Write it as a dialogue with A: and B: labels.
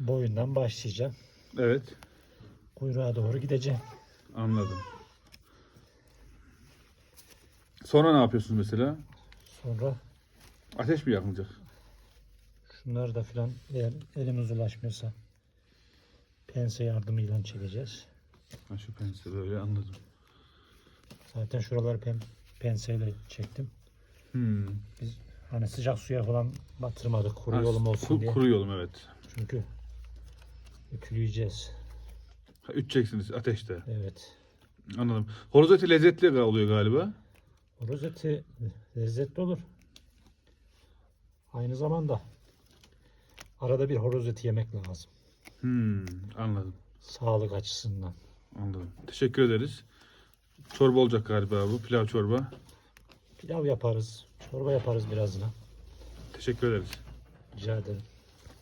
A: boyundan başlayacağım.
B: Evet.
A: Kuyruğa doğru gideceğim.
B: Anladım. Sonra ne yapıyorsunuz mesela?
A: Sonra
B: Ateş mi yakılacak?
A: şunları da filan eğer elimiz ulaşmıyorsa pense yardımıyla çekeceğiz.
B: Ha, şu pense böyle anladım.
A: Zaten şuraları pen, penseyle çektim.
B: Hmm.
A: Hani sıcak suya falan batırmadık kuru
B: Ha,
A: yolum olsun
B: ku-
A: diye.
B: Kuru yolum evet.
A: Çünkü ütüleyeceğiz.
B: Ha, Üteceksiniz ateşte.
A: Evet.
B: Anladım. Horoz eti lezzetli oluyor galiba.
A: Horoz eti lezzetli olur. Aynı zamanda arada bir horoz eti yemek lazım.
B: Hmm, anladım.
A: Sağlık açısından.
B: Anladım. Teşekkür ederiz. Çorba olacak galiba bu. Pilav çorba.
A: Pilav yaparız. Çorba yaparız birazına.
B: Teşekkür ederiz.
A: Rica ederim.